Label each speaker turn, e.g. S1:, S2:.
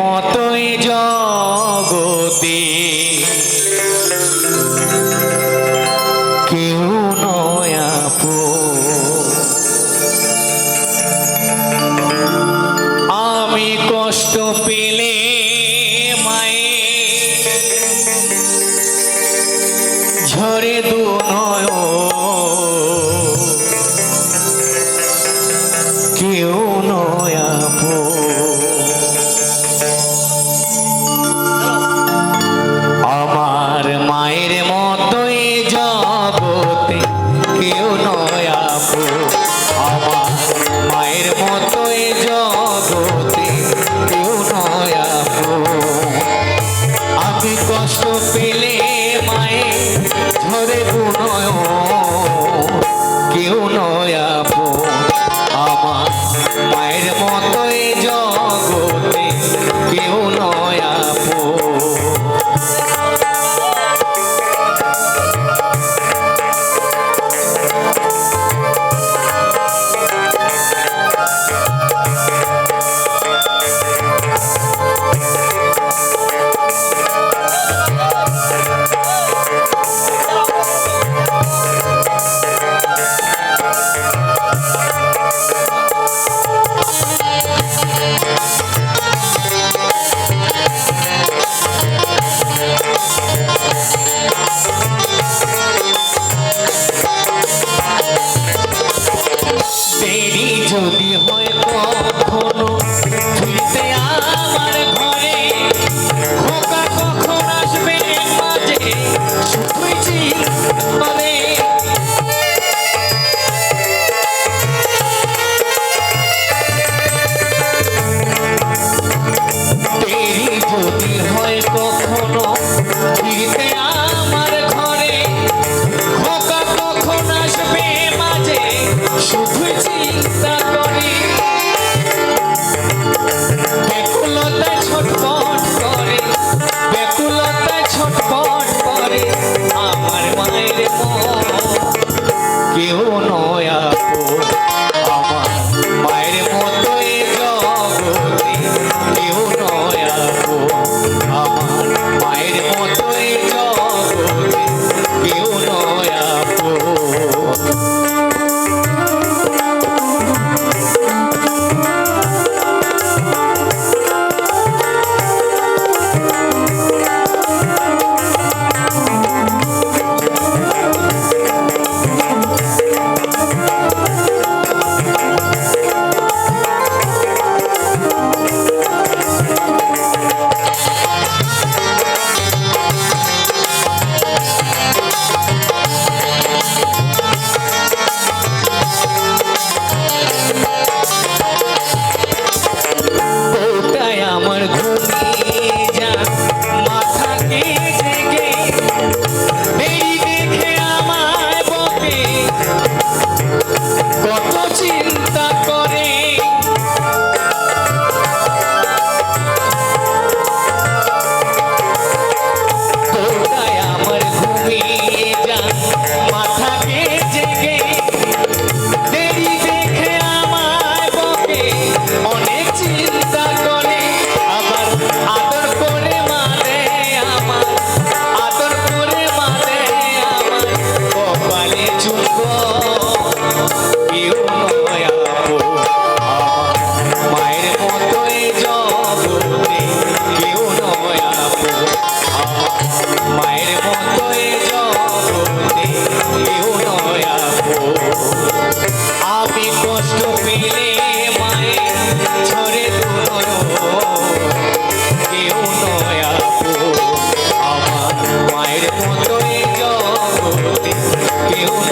S1: মতই জগতে। কেউ নয়াপো আমি কষ্ট পেলে মায়ে ঝরে দু que